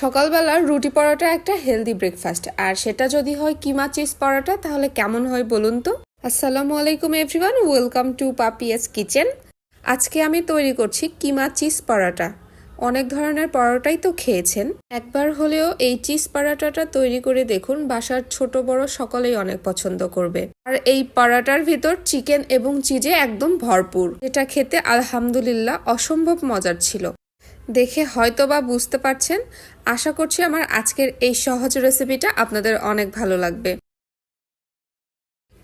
সকালবেলা রুটি পরোটা একটা হেলদি ব্রেকফাস্ট আর সেটা যদি হয় কিমা চিজ পরোটা, তাহলে কেমন হয় বলুন তো? আসসালামু আলাইকুম everyone welcome to Papiya's kitchen আজকে আমি তৈরি করছি কিমা চিজ পরোটা। অনেক ধরনের পরোটাই তো খেয়েছেন। একবার হলেও এই চিজ পরোটাটা তৈরি করে দেখুন, বাসার ছোট বড় সকলেই অনেক পছন্দ করবে। আর এই পরোটার ভিতর চিকেন এবং চিজে একদম ভরপুর। এটা খেতে আলহামদুলিল্লাহ অসম্ভব মজার ছিল। দেখে হয়তো বা বুঝতে পারছেন। আশা করছি আমার আজকের এই সহজ রেসিপিটা আপনাদের অনেক ভালো লাগবে।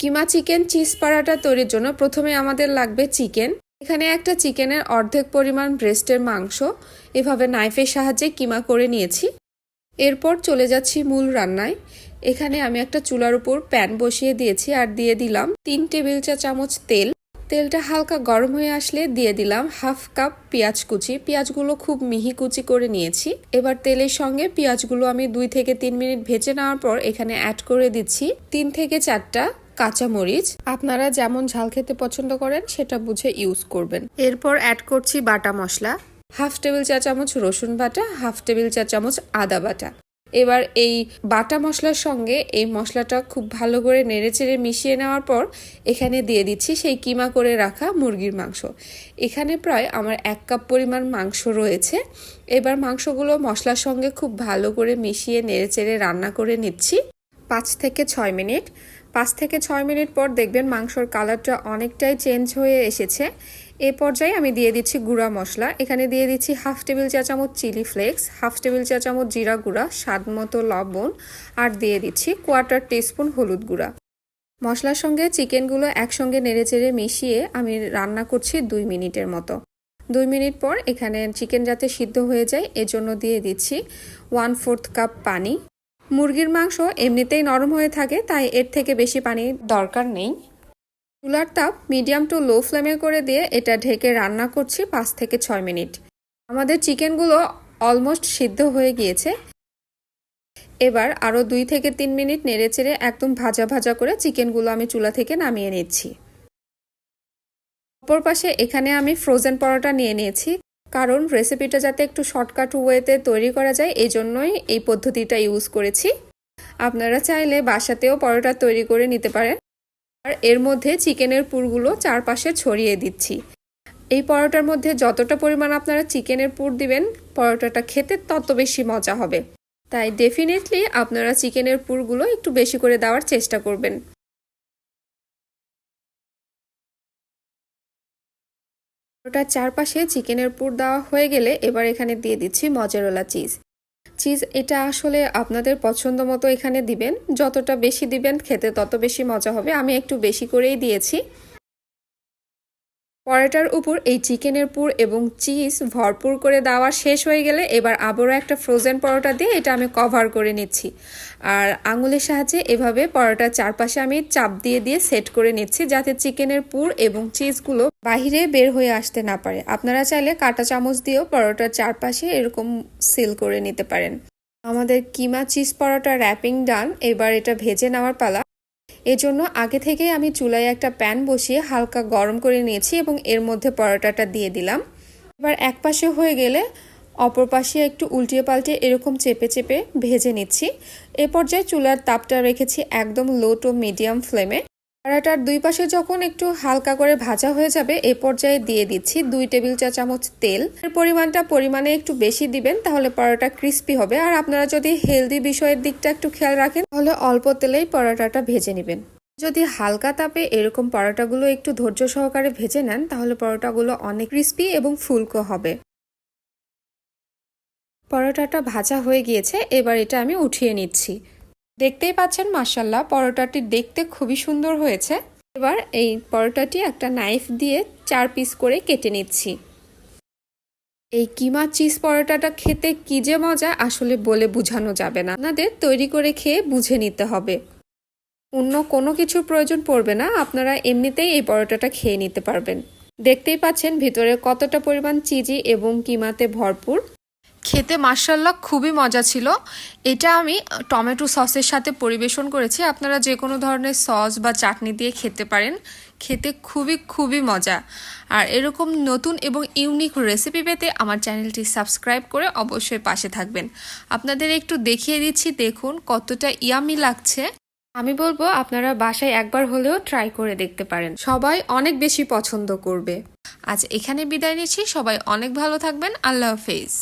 কিমা চিকেন চিজ পরাটা তৈরির জন্য প্রথমে আমাদের লাগবে চিকেন। এখানে একটা চিকেনের অর্ধেক পরিমাণ ব্রেস্টের মাংস। এভাবে নাইফের সাহায্যে কিমা করে নিয়েছি। এরপর চলে যাচ্ছি মূল রান্নায়। এখানে আমি একটা চুলার উপর প্যান বসিয়ে দিয়েছি আর দিয়ে দিলাম তিন টেবিল চা চামচ তেল। তেলটা হালকা গরম হয়ে আসলে দিয়ে দিলাম হাফ কাপ পেঁয়াজ কুচি। পেঁয়াজগুলো খুব মিহি কুচি করে নিয়েছি। এবার তেলের সঙ্গে পেঁয়াজগুলো আমি দুই থেকে তিন মিনিট ভেজে নেওয়ার পর এখানে অ্যাড করে দিচ্ছি তিন থেকে চারটা কাঁচামরিচ। আপনারা যেমন ঝাল খেতে পছন্দ করেন, সেটা বুঝে ইউজ করবেন। এরপর অ্যাড করছি বাটা মশলা। হাফ টেবিল চা চামচ রসুন বাটা, হাফ টেবিল চা চামচ আদা বাটা। এবার এই বাটা মশলার সঙ্গে এই মশলাটা খুব ভালো করে নেড়েচেড়ে মিশিয়ে নেওয়ার পর এখানে দিয়ে দিচ্ছি সেই কিমা করে রাখা মুরগির মাংস। এখানে প্রায় আমার এক কাপ পরিমাণ মাংস রয়েছে। এবার মাংসগুলো মশলার সঙ্গে খুব ভালো করে মিশিয়ে নেড়েচেড়ে রান্না করে নিচ্ছি। পাঁচ থেকে ছয় মিনিট। পাঁচ থেকে ছয় মিনিট পর দেখবেন মাংসর কালারটা অনেকটাই চেঞ্জ হয়ে এসেছে। এ পর্যায়ে আমি দিয়ে দিচ্ছি গুঁড়া মশলা। এখানে দিয়ে দিচ্ছি হাফ টেবিল চা চামচ চিলি ফ্লেক্স, হাফ টেবিল চা চামচ জিরা গুঁড়া, স্বাদ মতো লবণ, আর দিয়ে দিচ্ছি কোয়ার্টার টিস্পুন হলুদ গুঁড়া। মশলার সঙ্গে চিকেনগুলো একসঙ্গে নেড়েচেড়ে মিশিয়ে আমি রান্না করছি দুই মিনিটের মতো। দুই মিনিট পর এখানে চিকেন যাতে সিদ্ধ হয়ে যায়, এজন্য দিয়ে দিচ্ছি ওয়ান ফোর্থ কাপ পানি। মুরগির মাংস এমনিতেই নরম হয়ে থাকে, তাই এর থেকে বেশি পানি দরকার নেই। চুলার তাপ মিডিয়াম টু লো ফ্লেমে করে দিয়ে এটা ঢেকে রান্না করছি পাঁচ থেকে ছয় মিনিট। আমাদের চিকেনগুলো অলমোস্ট সিদ্ধ হয়ে গিয়েছে। এবার আরও দুই থেকে তিন মিনিট নেড়েচেড়ে একদম ভাজা ভাজা করে চিকেনগুলো আমি চুলা থেকে নামিয়ে নিচ্ছি। অপর পাশে এখানে আমি ফ্রোজেন পরোটা নিয়ে নিয়েছি, কারণ রেসিপিটা যাতে একটু শর্টকাট ওয়েতে তৈরি করা যায়, এই জন্যই এই পদ্ধতিটা ইউজ করেছি। আপনারা চাইলে বাসাতেও পরোটা তৈরি করে নিতে পারেন। আর এর মধ্যে চিকেনের পুরগুলো চারপাশে ছড়িয়ে দিচ্ছি। এই পরোটার মধ্যে যতটা পরিমাণ আপনারা চিকেনের পুর দিবেন, পরোটাটা খেতে তত বেশি মজা হবে। তাই ডেফিনেটলি আপনারা চিকেনের পুরগুলো একটু বেশি করে দেওয়ার চেষ্টা করবেন। ওটার চারপাশে চিকেনের পুর দেওয়া হয়ে গেলে এবার এখানে দিয়ে দিচ্ছি মজারোলা চিজ চিজ এটা আসলে আপনাদের পছন্দ মতো এখানে দিবেন। যতটা বেশি দিবেন খেতে তত বেশি মজা হবে। আমি একটু বেশি করেই দিয়েছি। পরোটার উপর এই চিকেনের পুর এবং চিজ ভরপুর করে দেওয়া শেষ হয়ে গেলে এবার আবারও একটা ফ্রোজেন পরোটা দিয়ে এটা আমি কভার করে নিচ্ছি। আর আঙুলের সাহায্যে এভাবে পরোটার চারপাশে আমি চাপ দিয়ে দিয়ে সেট করে নিচ্ছি যাতে চিকেনের পুর এবং চিজগুলো বাহিরে বের হয়ে আসতে না পারে। আপনারা চাইলে কাটা চামচ দিয়েও পরোটার চারপাশে এরকম সিল করে নিতে পারেন। আমাদের কিমা চিজ পরোটা র্যাপিং ডান এবার এটা ভেজে নেওয়ার পালা। এজন্য আগে থেকে আমি চুলায় একটা প্যান বসিয়ে হালকা গরম করে নিয়েছি এবং এর মধ্যে পরোটাটা দিয়ে দিলাম। এবার এক পাশে হয়ে গেলে অপর পাশে একটু উল্টিয়ে পাল্টে এরকম চেপে চেপে ভেজে নিচ্ছি। এ পর্যায়ে চুলার তাপটা রেখেছি একদম লো টু মিডিয়াম ফ্লেমে পরোটার দুই পাশে যখন একটু হালকা করে ভাজা হয়ে যাবে, এ পর্যায়ে দিয়ে দিচ্ছি দুই টেবিল চা চামচ তেল। এর পরিমাণটা পরিমাণে একটু বেশি দিবেন, তাহলে পরোটা ক্রিস্পি হবে। আর আপনারা যদি হেলদি বিষয়ের দিকটা একটু খেয়াল রাখেন, তাহলে অল্প তেলেই পরোটাটা ভেজে নেবেন। যদি হালকা তাপে এরকম পরোটাগুলো একটু ধৈর্য সহকারে ভেজে নেন, তাহলে পরোটাগুলো অনেক ক্রিস্পি এবং ফুলকো হবে। পরোটাটা ভাজা হয়ে গিয়েছে, এবার এটা আমি উঠিয়ে নিচ্ছি। দেখতেই পাচ্ছেন মাসাল্লাহ পরোটাটি দেখতে খুবই সুন্দর হয়েছে। এবার এই পরোটাটি একটা নাইফ দিয়ে চার পিস করে কেটে নিচ্ছি। এই কিমা চিজ পরোটাটা খেতে কি যে মজা, আসলে বলে বোঝানো যাবে না। আপনাদের তৈরি করে খেয়ে বুঝে নিতে হবে। অন্য কোনো কিছুর প্রয়োজন পড়বে না, আপনারা এমনিতেই এই পরোটাটা খেয়ে নিতে পারবেন। দেখতেই পাচ্ছেন, ভিতরে কতটা পরিমাণ চিজি এবং কিমাতে ভরপুর। খেতে মার্শাল্লাহ খুবই মজা ছিল। এটা আমি টমেটো সসের সাথে পরিবেশন করেছি। আপনারা যে কোনো ধরনের সস বা চাটনি দিয়ে খেতে পারেন। খেতে খুবই খুবই মজা। আর এরকম নতুন এবং ইউনিক রেসিপি পেতে আমার চ্যানেলটি সাবস্ক্রাইব করে অবশ্যই পাশে থাকবেন। আপনাদের একটু দেখিয়ে দিচ্ছি, দেখুন কতটা ইয়ামি লাগছে। আমি বলব, আপনারা বাসায় একবার হলেও ট্রাই করে দেখতে পারেন। সবাই অনেক বেশি পছন্দ করবে। আজ এখানে বিদায় নিচ্ছি। সবাই অনেক ভালো থাকবেন। আল্লাহ হাফেজ।